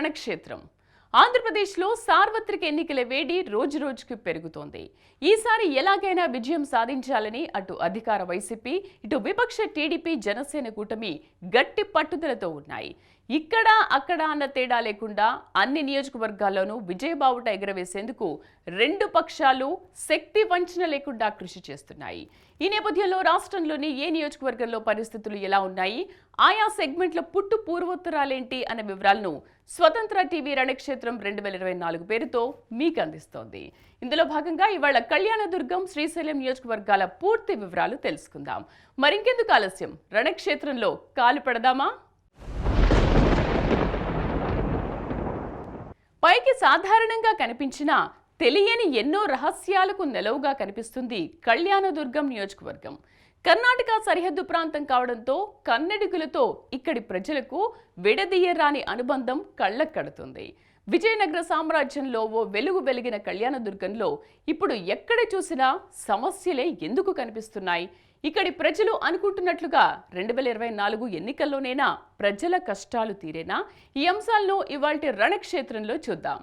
రణక్షేత్రం. ఆంధ్రప్రదేశ్లో సార్వత్రిక ఎన్నికల వేడి రోజురోజుకు పెరుగుతోంది. ఈసారి ఎలాగైనా విజయం సాధించాలని అటు అధికార వైసీపీ ఇటు విపక్ష టీడీపీ జనసేన కూటమి గట్టి పట్టుదలతో ఉన్నాయి. ఇక్కడ అక్కడ అన్న తేడా లేకుండా అన్ని నియోజకవర్గాల్లోనూ విజయబావుట ఎగరవేసేందుకు రెండు పక్షాలు శక్తి వంచన లేకుండా కృషి చేస్తున్నాయి. ఈ నేపథ్యంలో రాష్ట్రంలోని ఏ నియోజకవర్గంలో పరిస్థితులు ఎలా ఉన్నాయి? ఆయా సెగ్మెంట్ల పుట్టు పూర్వోత్తరాలేంటి అనే వివరాలను స్వతంత్ర టీవీ రణక్షేత్రం రెండు వేల ఇరవై నాలుగు పేరుతో మీకు అందిస్తోంది. ఇందులో భాగంగా ఇవాళ కళ్యాణదుర్గం శ్రీశైలం నియోజకవర్గాల పూర్తి వివరాలు తెలుసుకుందాం. మరింకెందుకు ఆలస్యం? రణక్షేత్రంలో కాలు పెడదామా? పైకి సాధారణంగా కనిపించిన తెలియని ఎన్నో రహస్యాలకు నెలవుగా కనిపిస్తుంది కళ్యాణదుర్గం నియోజకవర్గం. కర్ణాటక సరిహద్దు ప్రాంతం కావడంతో కన్నడిగులతో ఇక్కడి ప్రజలకు విడదీయరాని అనుబంధం కళ్ళకడుతుంది విజయనగర సామ్రాజ్యంలో ఓ వెలుగు వెలిగిన కళ్యాణదుర్గంలో ఇప్పుడు ఎక్కడ చూసినా సమస్యలే ఎందుకు కనిపిస్తున్నాయి? ఇక్కడి ప్రజలు అనుకుంటున్నట్లుగా రెండు వేల ఇరవై నాలుగు ఎన్నికల్లోనైనా ప్రజల కష్టాలు తీరేనా? ఈ అంశాలను ఇవాళ రణక్షేత్రంలో చూద్దాం.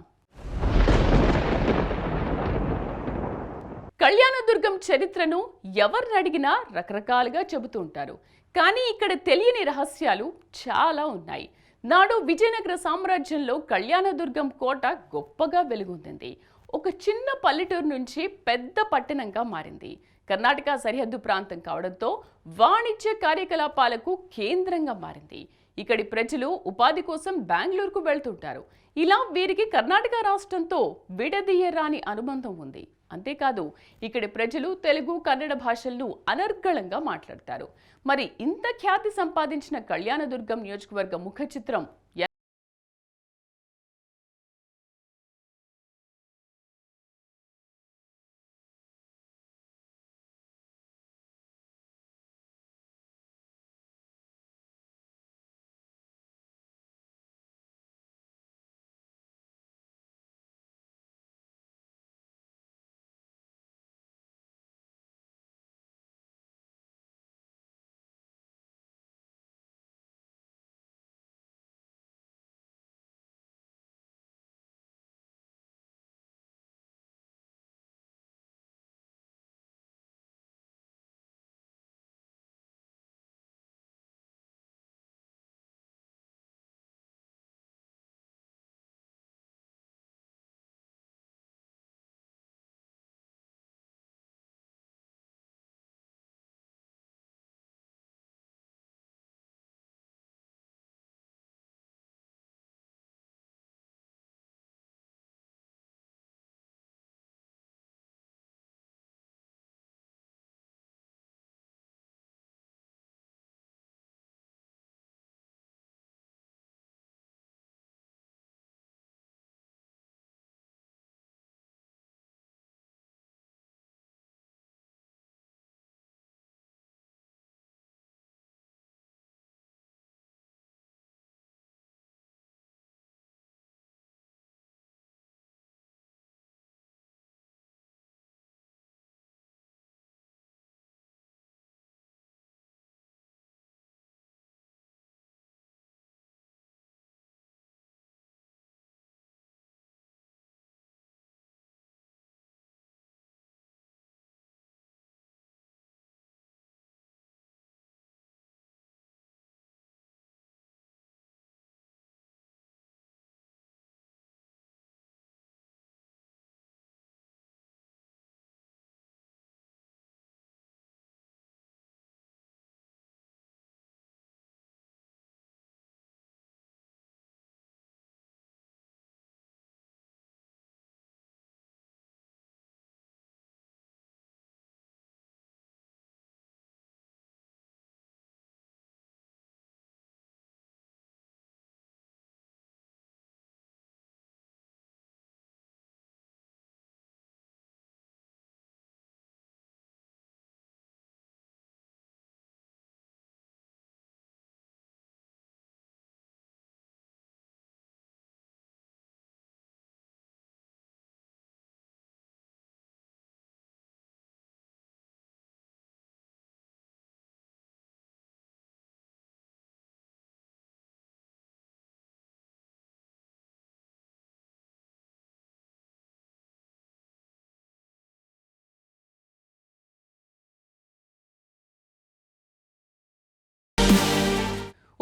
కళ్యాణదుర్గం చరిత్రను ఎవరిని అడిగినా రకరకాలుగా చెబుతూ ఉంటారు. కానీ ఇక్కడ తెలియని రహస్యాలు చాలా ఉన్నాయి. నాడు విజయనగర సామ్రాజ్యంలో కళ్యాణదుర్గం కోట గొప్పగా వెలుగొందింది. ఒక చిన్న పల్లెటూరు నుంచి పెద్ద పట్టణంగా మారింది. కర్ణాటక సరిహద్దు ప్రాంతం కావడంతో వాణిజ్య కార్యకలాపాలకు కేంద్రంగా మారింది. ఇక్కడి ప్రజలు ఉపాధి కోసం బెంగళూరుకు వెళ్తుంటారు. ఇలా వీరికి కర్ణాటక రాష్ట్రంతో విడదీయరాని అనుబంధం ఉంది. అంతేకాదు ఇక్కడి ప్రజలు తెలుగు కన్నడ భాషలను అనర్గళంగా మాట్లాడతారు. మరి ఇంత ఖ్యాతి సంపాదించిన కళ్యాణదుర్గం నియోజకవర్గ ముఖ చిత్రం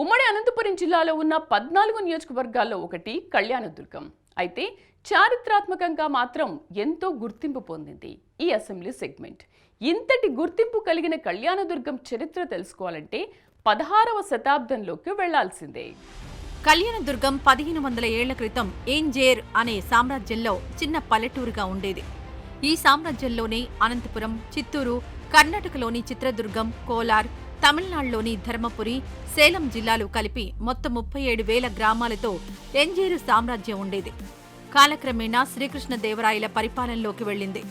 ఉమ్మడి అనంతపురం జిల్లాలో ఉన్న పద్నాలుగు నియోజకవర్గాల్లో ఒకటి కళ్యాణదుర్గం. అయితే చారిత్రాత్మకంగా మాత్రం ఎంతో గుర్తింపు పొందింది ఈ అసెంబ్లీ సెగ్మెంట్. ఇంతటి గుర్తింపు కలిగిన కళ్యాణదుర్గం చరిత్ర తెలుసుకోవాలంటే పదహారవ శతాబ్దంలోకి వెళ్ళాల్సిందే. కళ్యాణదుర్గం పదిహేను వందల ఏళ్ళ క్రితం ఏంజేర్ అనే సామ్రాజ్యంలో చిన్న పల్లెటూరుగా ఉండేది. ఈ సామ్రాజ్యంలోనే అనంతపురం చిత్తూరు కర్ణాటకలోని చిత్రదుర్గం కోలార్ తమిళనాడులోని ధర్మపురి సేలం జిల్లాలు కలిపి మొత్తం ముప్పై ఏడు వేల గ్రామాలతో ఎంజేరు సామ్రాజ్యం ఉండేది. కాలక్రమేణా శ్రీకృష్ణదేవరాయల పరిపాలనలోకి వెళ్ళింది.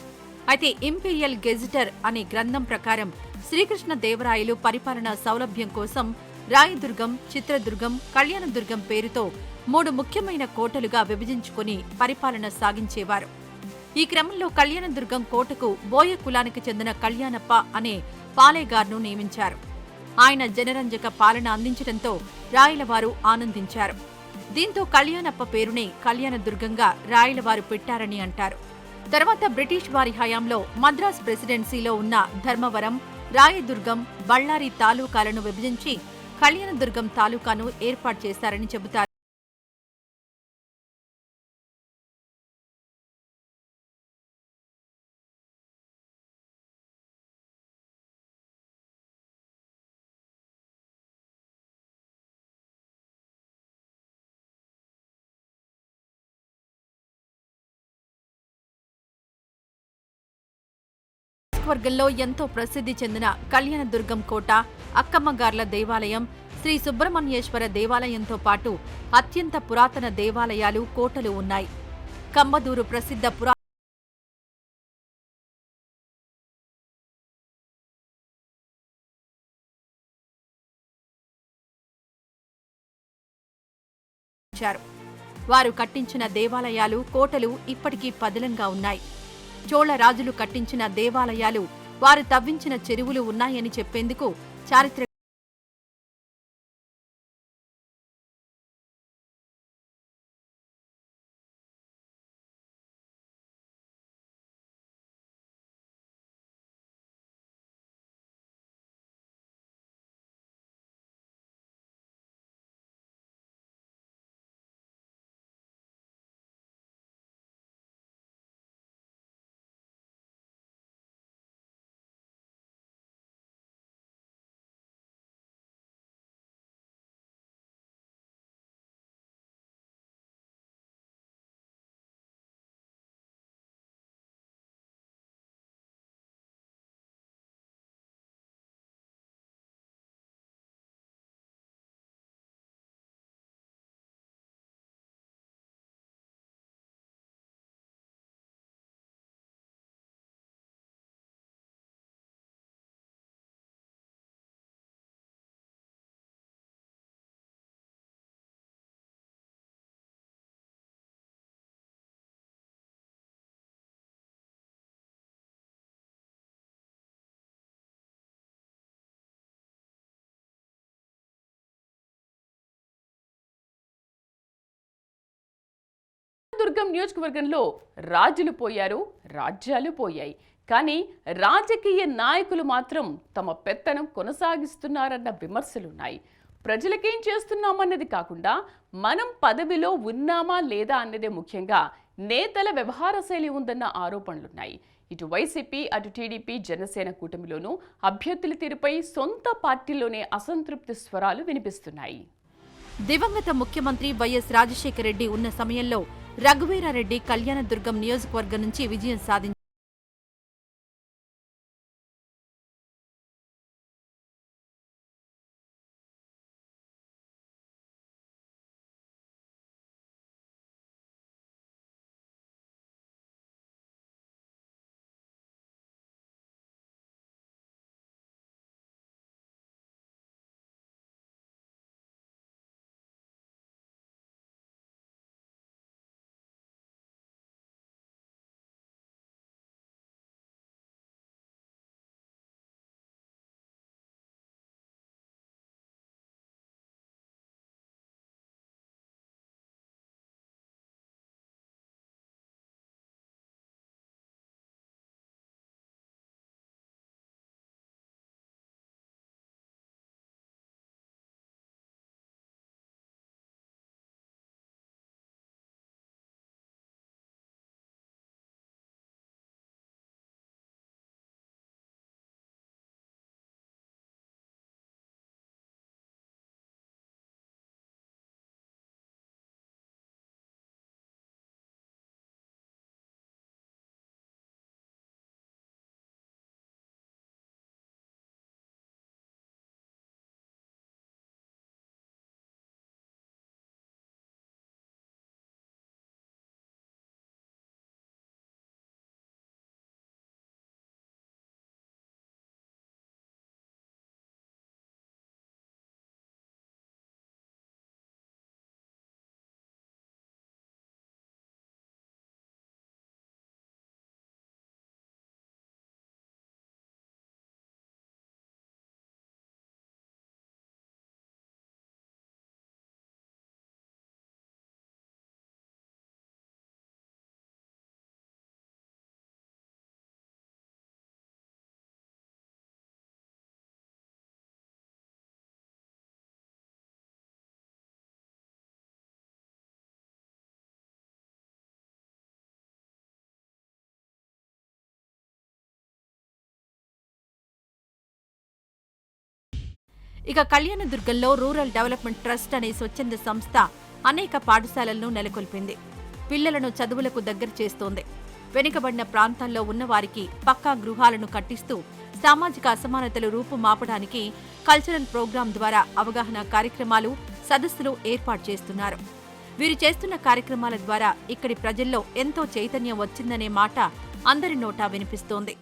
అయితే ఇంపీరియల్ గెజిటర్ అనే గ్రంథం ప్రకారం శ్రీకృష్ణదేవరాయలు పరిపాలన సౌలభ్యం కోసం రాయదుర్గం చిత్రదుర్గం కళ్యాణదుర్గం పేరుతో మూడు ముఖ్యమైన కోటలుగా విభజించుకుని పరిపాలన సాగించేవారు. ఈ క్రమంలో కళ్యాణదుర్గం కోటకు బోయ కులానికి చెందిన కళ్యాణప్ప అనే పాలేగార్ను నియమించారు. ఆయన జనరంజక పాలన అందించడంతో రాయలవారు ఆనందించారు. దీంతో కళ్యాణప్ప పేరునే కళ్యాణదుర్గంగా రాయలవారు పెట్టారని అంటారు. తర్వాత బ్రిటిష్ వారి హయాంలో మద్రాస్ ప్రెసిడెన్సీలో ఉన్న ధర్మవరం రాయదుర్గం బళ్ళారి తాలూకాలను విభజించి కళ్యాణదుర్గం తాలూకాను ఏర్పాటు చేశారని చెబుతారు. వర్గంలో ఎంతో ప్రసిద్ధి చెందిన కళ్యాణదుర్గం కోట అక్కమ్మగార్ల దేవాలయం శ్రీ సుబ్రహ్మణ్యేశ్వర దేవాలయంతో పాటు అత్యంత పురాతన దేవాలయాలు కోటలు ఉన్నాయి. కంబదూరు ప్రసిద్ధ పురా వారు కట్టించిన దేవాలయాలు కోటలు ఇప్పటికీ పదిలంగా ఉన్నాయి. చోళ రాజులు కట్టించిన దేవాలయాలు వారు తవ్వించిన చెరువులు ఉన్నాయని చెప్పేందుకు చారిత్రక దుర్గం నియోజకవర్గంలో రాజులు పోయారు రాజ్యాలు పోయాయి. కానీ రాజకీయ నాయకులు మాత్రం తమ పెత్తనం కొనసాగిస్తున్నారన్న విమర్శలున్నాయి. ప్రజలకేం చేస్తున్నామన్నది కాకుండా మనం పదవిలో ఉన్నామా లేదా అన్నదే ముఖ్యంగా నేతల వ్యవహార శైలి ఉందన్న ఆరోపణలున్నాయి. ఇటు వైసీపీ అటు టీడీపీ జనసేన కూటమిలోనూ అభ్యర్థుల తీరుపై సొంత పార్టీలోనే అసంతృప్తి స్వరాలు వినిపిస్తున్నాయి. దివంగత ముఖ్యమంత్రి వైఎస్ రాజశేఖర రెడ్డి ఉన్న సమయంలో రఘువీరారెడ్డి కళ్యాణదుర్గం నియోజకవర్గం నుంచి విజయం సాధించారు. ఇక కళ్యాణదుర్గంలో రూరల్ డెవలప్మెంట్ ట్రస్ట్ అనే స్వచ్ఛంద సంస్థ అనేక పాఠశాలలను నెలకొల్పింది. పిల్లలను చదువులకు దగ్గర చేస్తోంది. వెనుకబడిన ప్రాంతాల్లో ఉన్నవారికి పక్కా గృహాలను కట్టిస్తూ సామాజిక అసమానతలు రూపుమాపడానికి కల్చరల్ ప్రోగ్రాం ద్వారా అవగాహన కార్యక్రమాలు సదస్సులు ఏర్పాటు చేస్తున్నారు. వీరు చేస్తున్న కార్యక్రమాల ద్వారా ఇక్కడి ప్రజల్లో ఎంతో చైతన్యం వచ్చిందనే మాట అందరి నోటా వినిపిస్తోంది.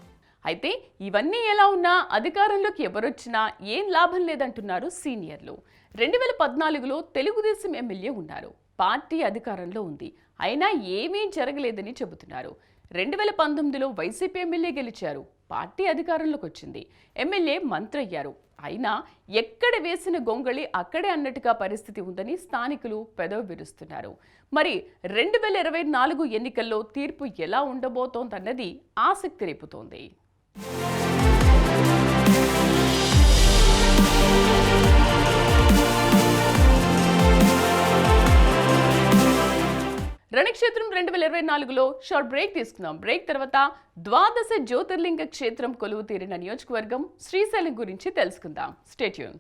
అయితే ఇవన్నీ ఎలా ఉన్నా అధికారంలోకి ఎవరొచ్చినా ఏం లాభం లేదంటున్నారు సీనియర్లు. రెండు వేల పద్నాలుగులో తెలుగుదేశం ఎమ్మెల్యే ఉన్నారు. పార్టీ అధికారంలో ఉంది. అయినా ఏమీ జరగలేదని చెబుతున్నారు. రెండు వేల పంతొమ్మిదిలో వైసీపీ ఎమ్మెల్యే గెలిచారు. పార్టీ అధికారంలోకి వచ్చింది. ఎమ్మెల్యే మంత్రి అయ్యారు. అయినా ఎక్కడ వేసిన గొంగళి అక్కడే అన్నట్టుగా పరిస్థితి ఉందని స్థానికులు పెదవి విరుస్తున్నారు. మరి రెండు వేల ఇరవై నాలుగు ఎన్నికల్లో తీర్పు ఎలా ఉండబోతోందన్నది ఆసక్తి రేపుతోంది. రణక్షేత్రం రెండు వేల ఇరవై నాలుగులో షార్ట్ బ్రేక్ తీసుకుందాం. బ్రేక్ తర్వాత ద్వాదశ జ్యోతిర్లింగ క్షేత్రం కొలువు తీరిన నియోజకవర్గం శ్రీశైలం గురించి తెలుసుకుందాం. స్టేట్యూన్